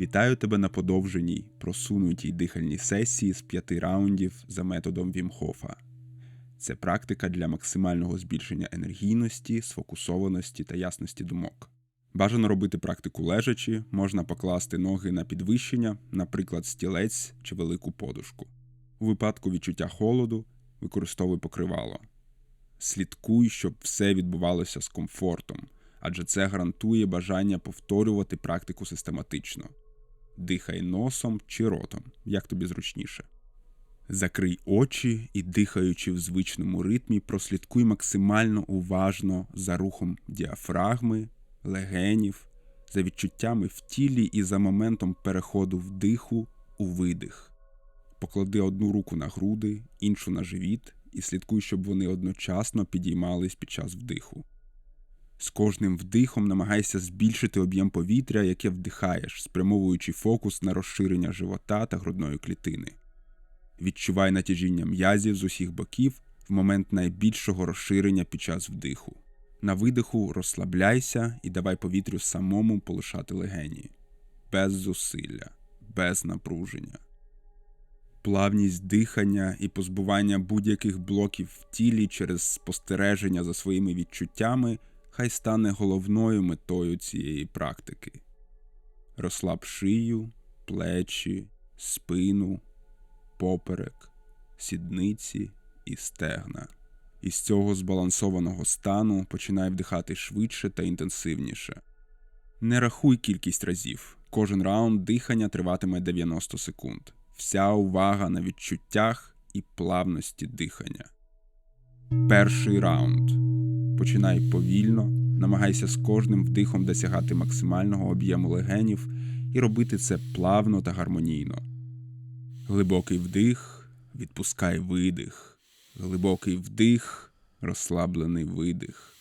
Вітаю тебе на подовженій, просунутій дихальній сесії з п'яти раундів за методом Вімхофа. Це практика для максимального збільшення енергійності, сфокусованості та ясності думок. Бажано робити практику лежачи, можна покласти ноги на підвищення, наприклад, стілець чи велику подушку. У випадку відчуття холоду використовуй покривало. Слідкуй, щоб все відбувалося з комфортом, адже це гарантує бажання повторювати практику систематично. Дихай носом чи ротом, як тобі зручніше. Закрий очі і, дихаючи в звичному ритмі, прослідкуй максимально уважно за рухом діафрагми, легенів, за відчуттями в тілі і за моментом переходу вдиху у видих. Поклади одну руку на груди, іншу на живіт і слідкуй, щоб вони одночасно підіймались під час вдиху. З кожним вдихом намагайся збільшити об'єм повітря, яке вдихаєш, спрямовуючи фокус на розширення живота та грудної клітини. Відчувай натяжіння м'язів з усіх боків в момент найбільшого розширення під час вдиху. На видиху розслабляйся і давай повітрю самому полишати легені, без зусилля, без напруження. Плавність дихання і позбування будь-яких блоків в тілі через спостереження за своїми відчуттями хай стане головною метою цієї практики. Розслаб шию, плечі, спину, поперек, сідниці і стегна. Із цього збалансованого стану починай вдихати швидше та інтенсивніше. Не рахуй кількість разів. Кожен раунд дихання триватиме 90 секунд. Вся увага на відчуттях і плавності дихання. Перший раунд. Починай повільно, намагайся з кожним вдихом досягати максимального об'єму легенів і робити це плавно та гармонійно. Глибокий вдих, відпускай видих. Глибокий вдих, розслаблений видих.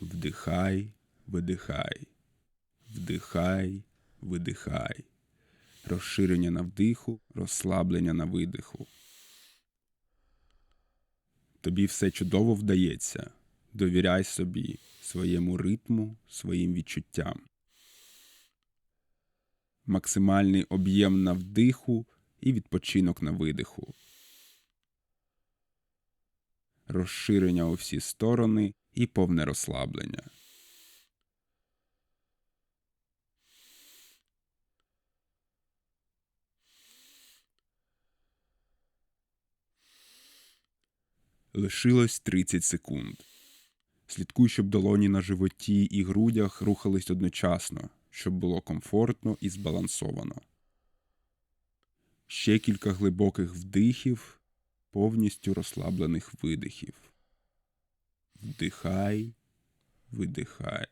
Вдихай, видихай. Вдихай, видихай. Розширення на вдиху, розслаблення на видиху. Тобі все чудово вдається. Довіряй собі, своєму ритму, своїм відчуттям. Максимальний об'єм на вдиху і відпочинок на видиху. Розширення у всі сторони і повне розслаблення. Лишилось 30 секунд. Слідкуй, щоб долоні на животі і грудях рухались одночасно, щоб було комфортно і збалансовано. Ще кілька глибоких вдихів, повністю розслаблених видихів. Вдихай, видихай,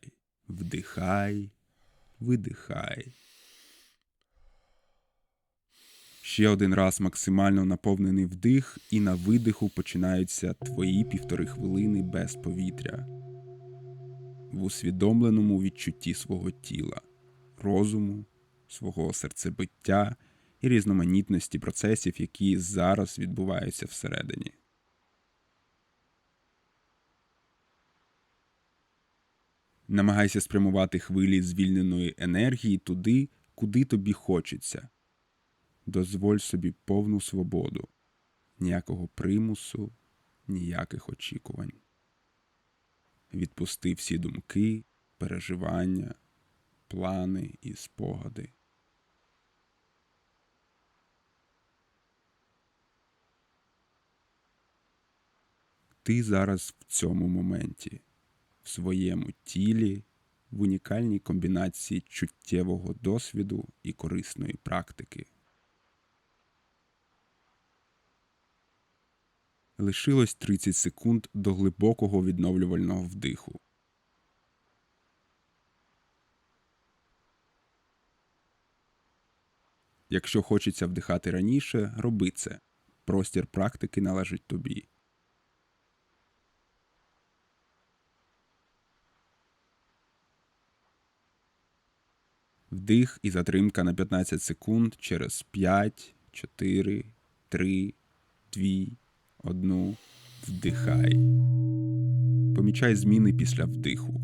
вдихай, видихай. Ще один раз максимально наповнений вдих, і на видиху починаються твої півтори хвилини без повітря. В усвідомленому відчутті свого тіла, розуму, свого серцебиття і різноманітності процесів, які зараз відбуваються всередині. Намагайся спрямувати хвилі звільненої енергії туди, куди тобі хочеться дозволь собі повну свободу, ніякого примусу, ніяких очікувань. Відпусти всі думки, переживання, плани і спогади. Ти зараз в цьому моменті, в своєму тілі, в унікальній комбінації чуттєвого досвіду і корисної практики. Лишилось 30 секунд до глибокого відновлювального вдиху. Якщо хочеться вдихати раніше, роби це. Простір практики належить тобі. Вдих і затримка на 15 секунд через 5, 4, 3, 2, одну вдихай. Помічай зміни після вдиху.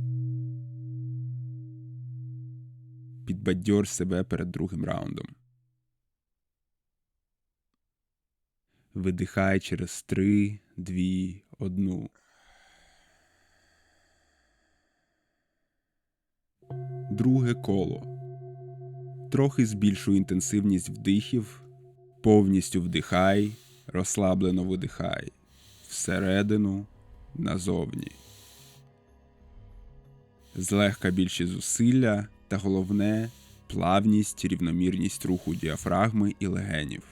Підбадьор себе перед другим раундом. Видихай через три, дві, одну. Друге коло. Трохи збільшуй інтенсивність вдихів. Повністю вдихай, розслаблено видихай. Всередину, назовні. Злегка більші зусилля та головне плавність, рівномірність руху діафрагми і легенів.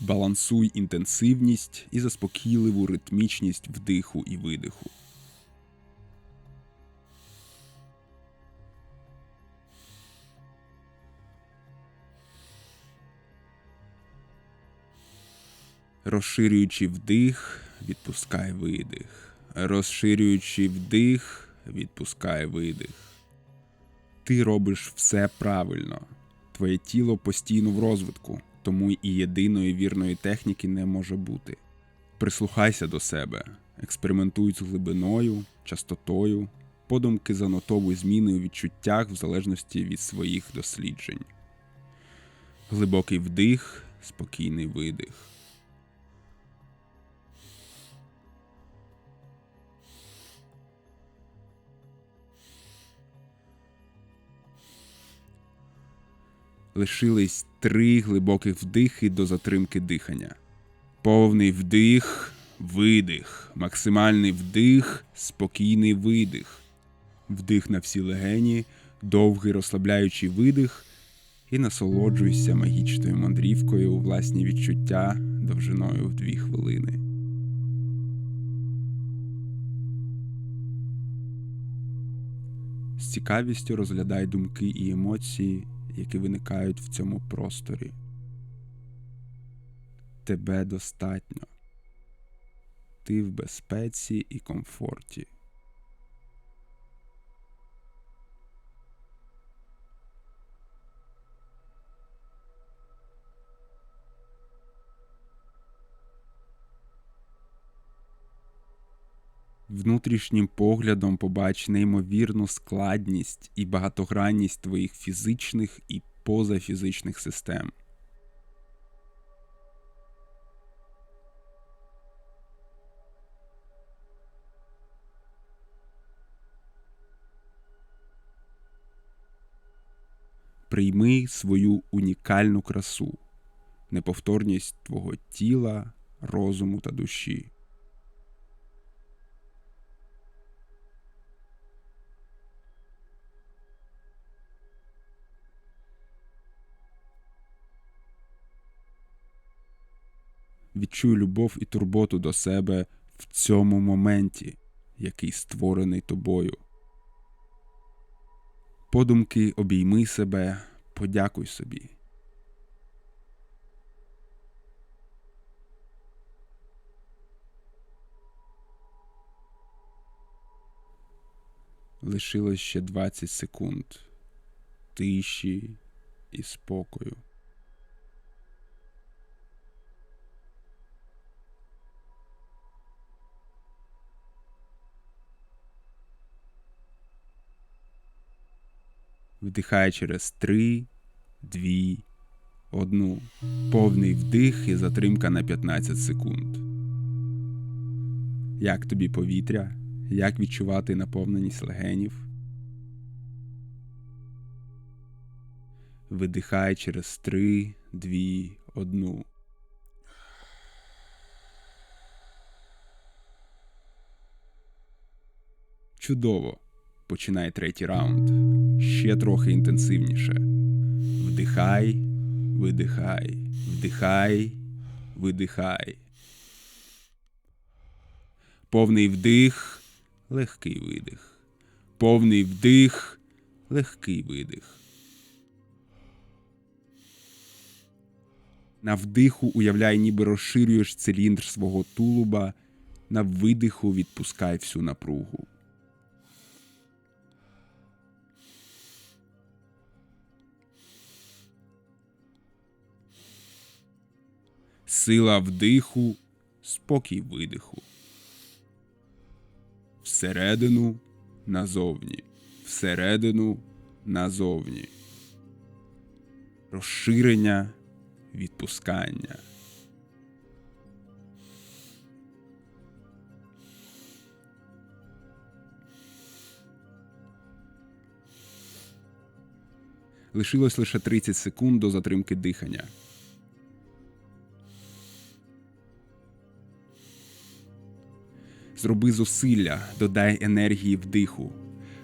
Балансуй інтенсивність і заспокійливу ритмічність вдиху і видиху. Розширюючи вдих, відпускай видих. Розширюючи вдих, відпускай видих. Ти робиш все правильно. Твоє тіло постійно в розвитку, тому і єдиної вірної техніки не може бути. Прислухайся до себе, експериментуй з глибиною, частотою, подумки занотовуй зміни у відчуттях в залежності від своїх досліджень. Глибокий вдих, спокійний видих. Лишились три глибоких вдихи до затримки дихання. Повний вдих, видих, максимальний вдих, спокійний видих, вдих на всі легені, довгий розслабляючий видих, і насолоджуйся магічною мандрівкою у власні відчуття довжиною в дві хвилини. З цікавістю розглядай думки і емоції, які виникають в цьому просторі. Тебе достатньо. Ти в безпеці і комфорті. Внутрішнім поглядом побач неймовірну складність і багатогранність твоїх фізичних і позафізичних систем. Прийми свою унікальну красу, неповторність твого тіла, розуму та душі. Відчуй любов і турботу до себе в цьому моменті, який створений тобою. Подумки обійми себе, подякуй собі. Лишилось ще 20 секунд тиші і спокою. Вдихай через три, дві, одну. Повний вдих і затримка на 15 секунд. Як тобі повітря? Як відчувати наповненість легенів? Видихай через три, дві, одну. Чудово. Починай третій раунд. Ще трохи інтенсивніше. Вдихай, видихай, вдихай, видихай. Повний вдих, легкий видих. Повний вдих, легкий видих. На вдиху уявляй, ніби розширюєш циліндр свого тулуба. На видиху відпускай всю напругу. Сила вдиху, спокій видиху. Всередину назовні. Всередину назовні. розширення, відпускання. Лишилось лише 30 секунд до затримки дихання. Зроби зусилля, додай енергії вдиху,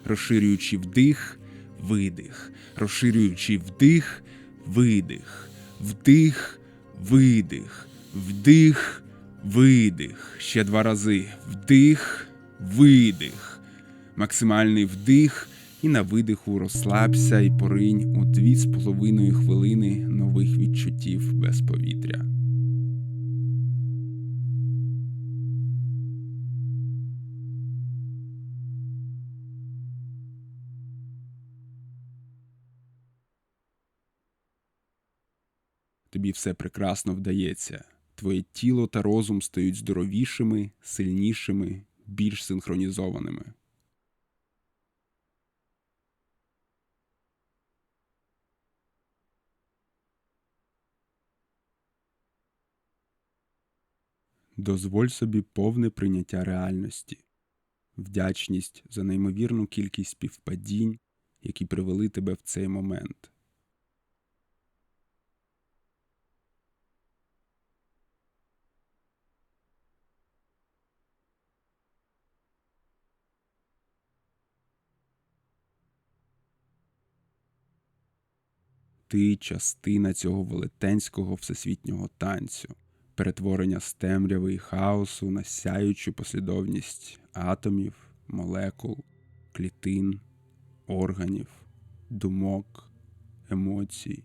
розширюючи вдих, видих, розширюючи вдих, видих, вдих, видих, вдих, видих. Ще два рази. Вдих, видих. Максимальний вдих. І на видиху розслабся і поринь у дві з половиною хвилини нових відчуттів без повітря. Тобі все прекрасно вдається. Твоє тіло та розум стають здоровішими, сильнішими, більш синхронізованими. Дозволь собі повне прийняття реальності, вдячність за неймовірну кількість співпадінь, які привели тебе в цей момент. Ти частина цього велетенського всесвітнього танцю перетворення з темряви і хаосу на сяючу послідовність атомів, молекул, клітин, органів, думок, емоцій,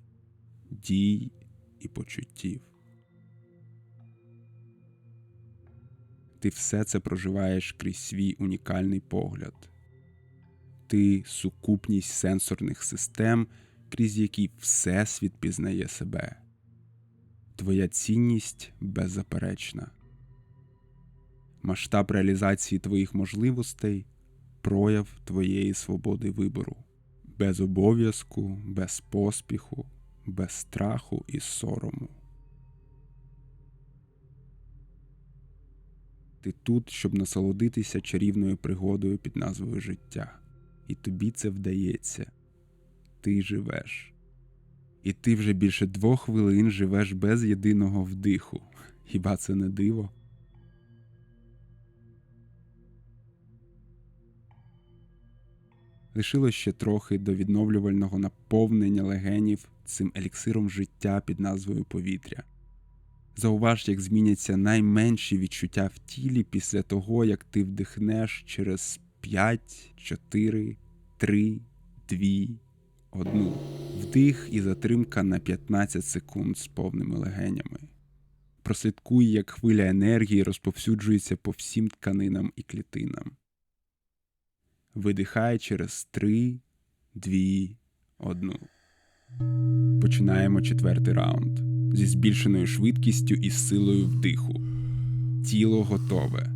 дій і почуттів. Ти все це проживаєш крізь свій унікальний погляд. Ти сукупність сенсорних систем, крізь які Всесвіт пізнає себе. Твоя цінність беззаперечна. Масштаб реалізації твоїх можливостей прояв твоєї свободи вибору, без обов'язку, без поспіху, без страху і сорому. Ти тут, щоб насолодитися чарівною пригодою під назвою життя. І тобі це вдається. Ти живеш. І ти вже більше двох хвилин живеш без єдиного вдиху. Хіба це не диво? Лишилось ще трохи до відновлювального наповнення легенів цим еліксиром життя під назвою повітря. Зауваж, як зміняться найменші відчуття в тілі після того, як ти вдихнеш через 5, 4, 3, 2, 1 вдих і затримка на 15 секунд з повними легенями. Прослідкуй, як хвиля енергії розповсюджується по всім тканинам і клітинам. Видихай через 3, 2, 1. Починаємо четвертий раунд зі збільшеною швидкістю і силою вдиху. Тіло готове.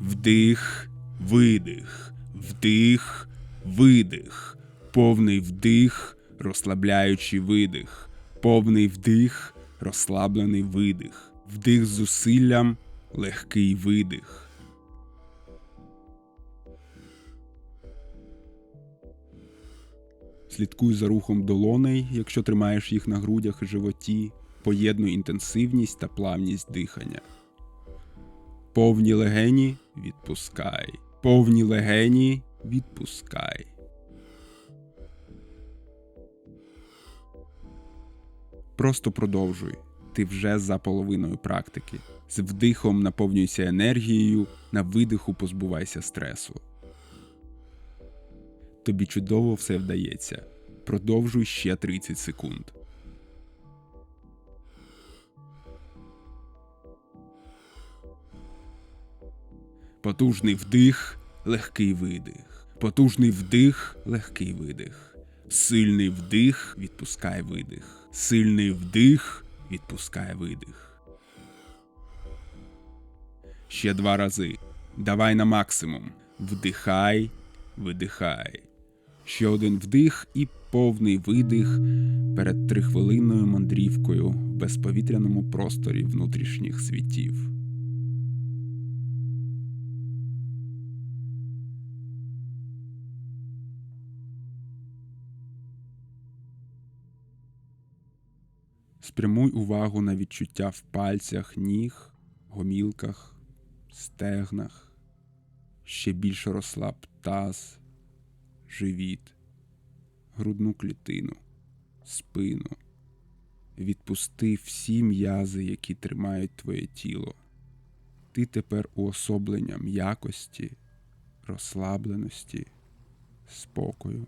Вдих, видих, вдих, видих, повний вдих, розслабляючий видих, повний вдих, розслаблений видих, вдих з зусиллям, легкий видих. Слідкуй за рухом долоней, якщо тримаєш їх на грудях і животі, поєднуй інтенсивність та плавність дихання. Повні легені відпускай. Повні легені відпускай. Просто продовжуй. Ти вже за половиною практики. З вдихом наповнюйся енергією, на видиху позбувайся стресу. Тобі чудово все вдається. Продовжуй ще 30 секунд. Потужний вдих, легкий видих. Потужний вдих, легкий видих. Сильний вдих, відпускай видих. Сильний вдих, відпускай видих. Ще два рази. Давай на максимум. Вдихай, видихай. Ще один вдих і повний видих перед трихвилинною мандрівкою в безповітряному просторі внутрішніх світів. Спрямуй увагу на відчуття в пальцях, ніг, гомілках, стегнах. Ще більше розслаб таз, живіт, грудну клітину, спину. Відпусти всі м'язи, які тримають твоє тіло. Ти тепер уособлення м'якості, розслабленості, спокою.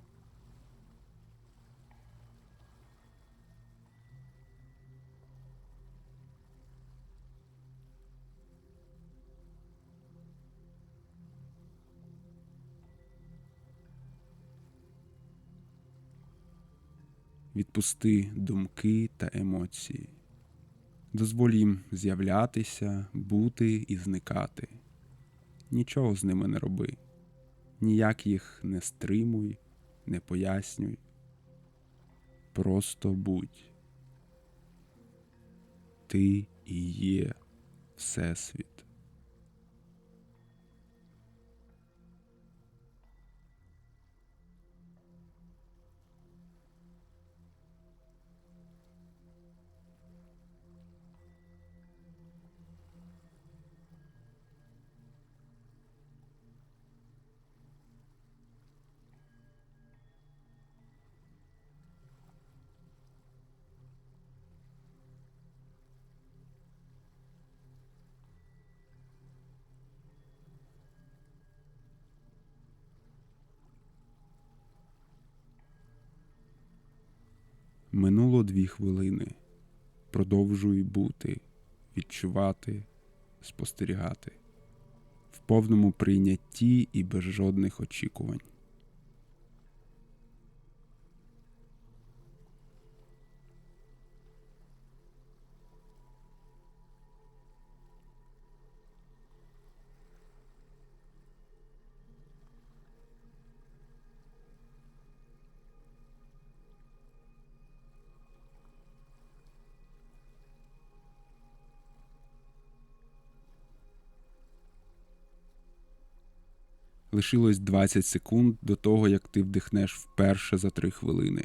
Відпусти думки та емоції. Дозволь їм з'являтися, бути і зникати. Нічого з ними не роби, ніяк їх не стримуй, не пояснюй. Просто будь. Ти і є Всесвіт. Минуло дві хвилини. Продовжуй бути, відчувати, спостерігати в повному прийнятті і без жодних очікувань. Лишилось 20 секунд до того, як ти вдихнеш вперше за 3 хвилини.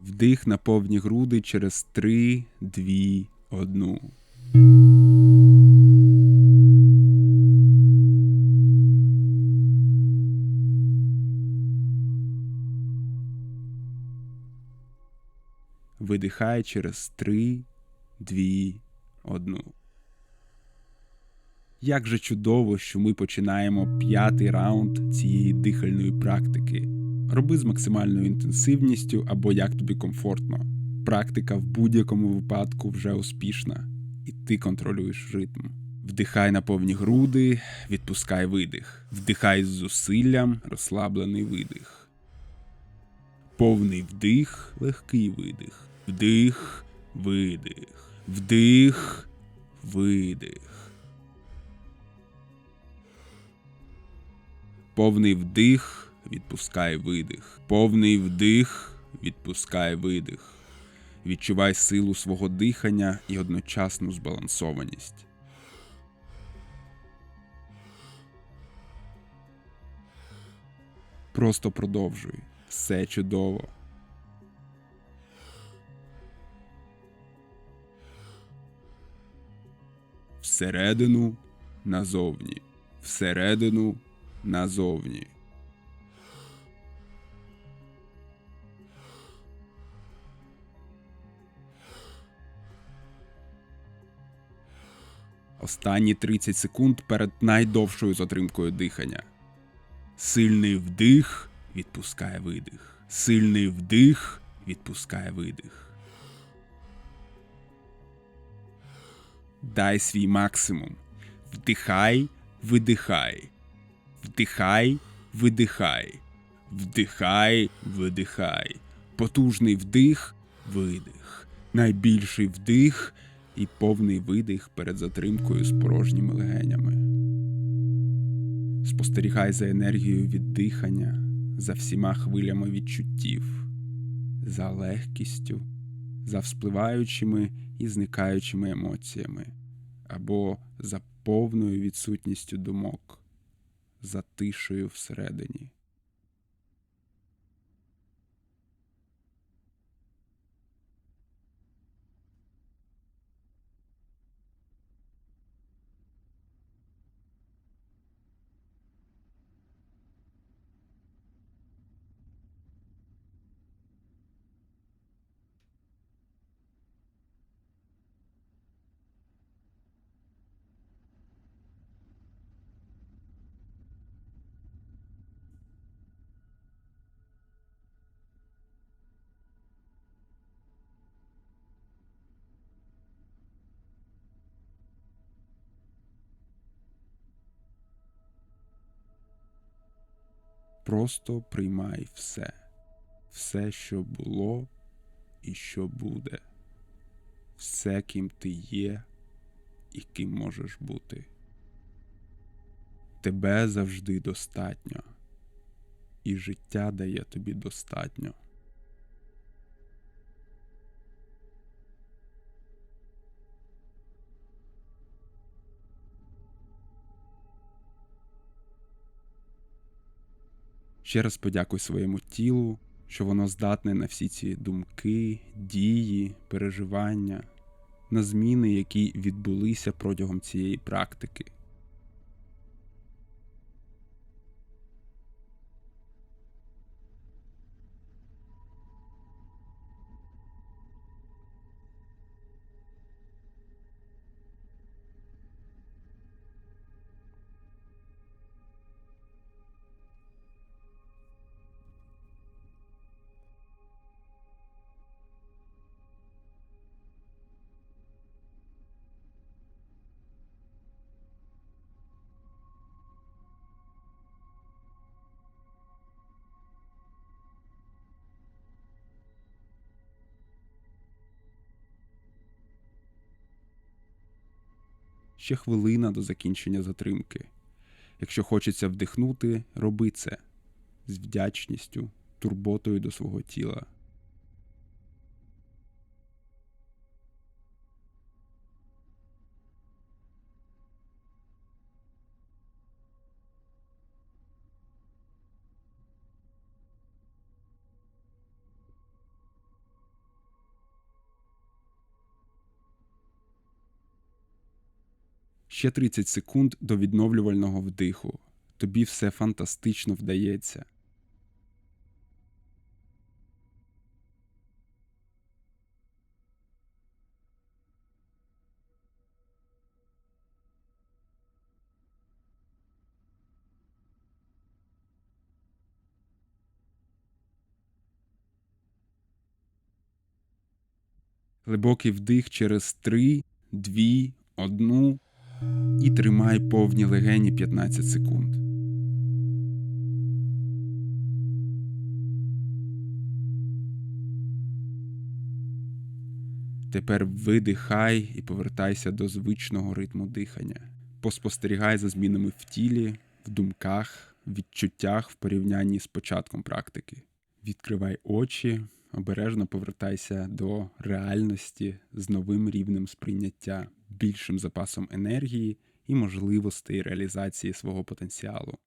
Вдих на повні груди через 3, 2, 1. Видихай через 3, 2, 1. Як же чудово, що ми починаємо п'ятий раунд цієї дихальної практики. Роби з максимальною інтенсивністю або як тобі комфортно. Практика в будь-якому випадку вже успішна, і ти контролюєш ритм. Вдихай на повні груди, відпускай видих. Вдихай з зусиллям, розслаблений видих. Повний вдих, легкий видих. Вдих, видих. Вдих, видих. Повний вдих, відпускай видих. Повний вдих, відпускай видих. Відчувай силу свого дихання і одночасну збалансованість. Просто продовжуй. Все чудово. Всередину назовні. Всередину назовні. Останні 30 секунд перед найдовшою затримкою дихання. Сильний вдих відпускає видих. Сильний вдих відпускає видих. Дай свій максимум. Вдихай, видихай. Вдихай, видихай. Вдихай, видихай. Потужний вдих, видих. найбільший вдих і повний видих перед затримкою з порожніми легенями. Спостерігай за енергією від дихання, за всіма хвилями відчуттів, за легкістю, за вспливаючими і зникаючими емоціями, або за повною відсутністю думок, за тишею всередині. Просто приймай все, все, що було і що буде, все, ким ти є і ким можеш бути. Тебе завжди достатньо, і життя дає тобі достатньо. Ще раз подякуй своєму тілу, що воно здатне на всі ці думки, дії, переживання, на зміни, які відбулися протягом цієї практики. Ще хвилина до закінчення затримки. Якщо хочеться вдихнути, роби це з вдячністю, турботою до свого тіла. Ще 30 секунд до відновлювального вдиху. Тобі все фантастично вдається. Глибокий вдих через 3, 2, 1 і тримай повні легені 15 секунд. Тепер видихай і повертайся до звичного ритму дихання. Поспостерігай за змінами в тілі, в думках, відчуттях в порівнянні з початком практики. Відкривай очі, обережно повертайся до реальності з новим рівнем сприйняття, більшим запасом енергії і можливостей реалізації свого потенціалу.